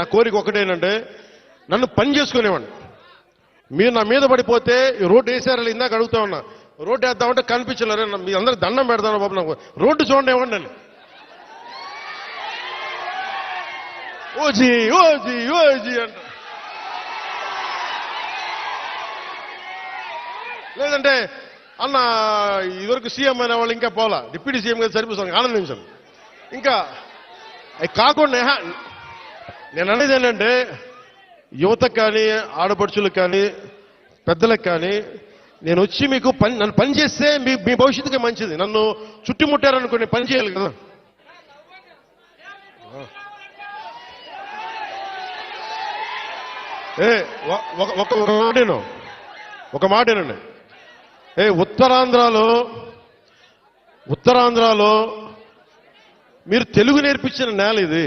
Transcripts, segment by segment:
నా కోరిక ఒకటేనంటే నన్ను పని చేసుకునేవాడిని. మీరు నా మీద పడిపోతే రోడ్డు వేసారని ఇందాక అడుగుతా ఉన్నా. రోడ్డు వేద్దామంటే కనిపించలేరు. మీ అందరు దండం పెడతాను బాబు నాకు. రోడ్డు చూడండి ఇవ్వండి అని. ఓజీ ఓజీ ఓజీ అంట. లేదంటే అన్న ఇదివరకు సీఎం అయిన వాళ్ళు ఇంకా పోలా. డిప్యూటీ సీఎం గారు సరిపోతాను ఆనందించండి ఇంకా కాకుండా నేను అనేది ఏంటంటే యువతకు కానీ ఆడపడుచులకు కానీ పెద్దలకు కానీ నేను వచ్చి మీకు పని నన్ను పని చేస్తే మీ మీ భవిష్యత్తుకి మంచిది. నన్ను చుట్టుముట్టారనుకోండి పని చేయాలి కదా. ఏ ఒక ఒక ఒక మాటేను ఒక మాటేనండి ఏ ఉత్తరాంధ్రలో ఉత్తరాంధ్రలో మీరు తెలుగు నేర్పించిన నేల ఇది.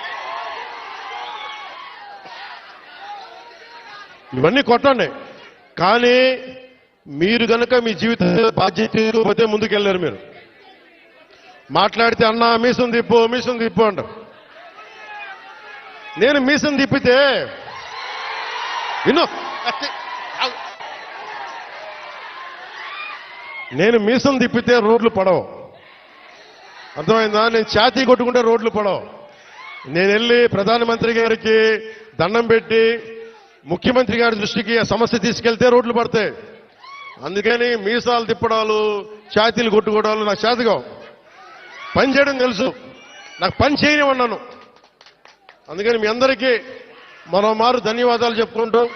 ఇవన్నీ కొట్టండి. కానీ మీరు గనక మీ జీవిత బాధ్యత తీసుకోకపోతే ముందుకెళ్ళారు మీరు. మాట్లాడితే అన్నా మీసం తిప్పు మీసం తిప్పు అంటారు. నేను మీసం తిప్పితే విను. నేను మీసం తిప్పితే రోడ్లు పడవు. అర్థమైందా? నేను ఛాతీ కొట్టుకుంటే రోడ్లు పడవు. నేను వెళ్ళి ప్రధానమంత్రి గారికి దండం పెట్టి ముఖ్యమంత్రి గారి దృష్టికి ఆ సమస్య తీసుకెళ్తే రోడ్లు పడతాయి. అందుకని మీసాలు తిప్పడాలు ఛాతీలు కొట్టుకోవడాలు నాకు చేతగా పని చేయడం తెలుసు. నాకు పని చేయనివన్నాను అందుకని మీ అందరికీ మరో మారు ధన్యవాదాలు చెప్పుకుంటూ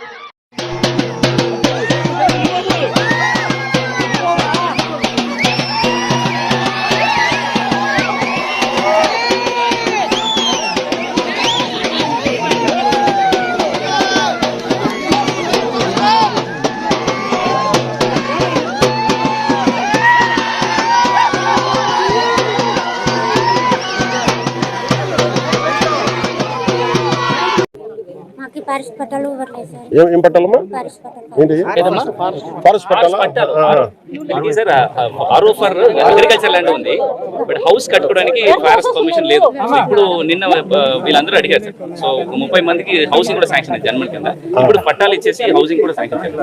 మాకు పరిస్థితి పట్టాలు ఇవ్వట్లేదు సార్. ఏం ఏం పట్టాలమ్మా? పరిస్థితి పట్టాలు ఏంటి ఫారెస్ట్ పట్టాలా? ఆహా. ఇది sir RO for agriculture land ఉంది. బట్ హౌస్ కట్టుకోవడానికి ఫారెస్ట్ పర్మిషన్ లేదు. సో ఇప్పుడు నిన్న ఆ, వీళ్ళందరూ అడిగారు సార్. సో ఒక ముప్పై మందికి హౌసింగ్ కూడా శాంక్షన్ అయింది జన్మన్ కింద. ఇప్పుడు పట్టాలు ఇచ్చేసి హౌసింగ్ కూడా శాంక్షన్ చేయాలి.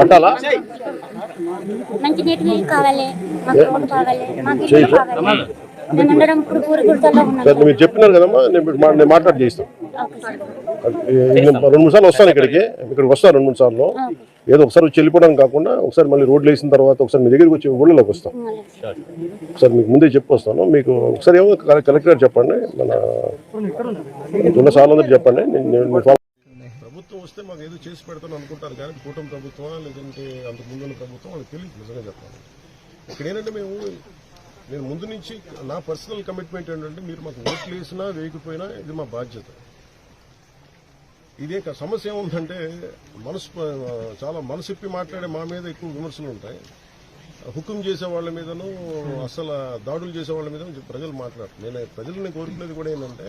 పట్టాలా? మంచి నీటి నీళ్ళు కావాలి. మాకు రోడ్డు కావాలి. మాకు ఇల్లు కావాలి. నేను ఉండడం ఇప్పుడు పూరి గుర్తల్లో ఉన్నాను సరే మీరు చెప్పినారు కదమ్మా నేను మాట్లాడి చేస్తాను రెండు మూడు సార్లు వస్తాను ఇక్కడికి ఇక్కడికి వస్తాను రెండు మూడు సార్లు ఏదో ఒకసారి వచ్చి వెళ్ళిపోవడం కాకుండా ఒకసారి మళ్ళీ రోడ్లు వేసిన తర్వాత ఒకసారి మీ దగ్గరికి వచ్చి ఊళ్ళలోకి వస్తాం. ఒకసారి మీకు ముందే చెప్పి వస్తాను. మీకు ఒకసారి ఏమో కలె- కలెక్టర్ గారు చెప్పండి మన ఉన్న సార్లు అందరూ చెప్పండి. నేను- ప్రభుత్వం వస్తే మాకు ఏదో చేసి పెడతాను అనుకుంటారు కానీ కూటమి ప్రభుత్వం లేదంటే అంత ముందున్న ప్రభుత్వం వాళ్ళకి తెలియదు నిజంగా చెప్పాలి ఇక్కడ ఏంటంటే మేము నేను ముందు నుంచి నా పర్సనల్ కమిట్మెంట్ ఏంటంటే మీరు మాకు ఓట్లు వేసినా వేయకపోయినా ఇది మా బాధ్యత. ఇదే సమస్య ఏముందంటే మనసు చాలా మనసిప్పి మాట్లాడే మా మీద ఎక్కువ విమర్శలు ఉంటాయి. హుకుం చేసే వాళ్ళ మీదను అసలు దాడులు చేసే వాళ్ళ మీద ప్రజలు మాట్లాడతారు నేను ప్రజలు నేను కోరుకునేది కూడా ఏంటంటే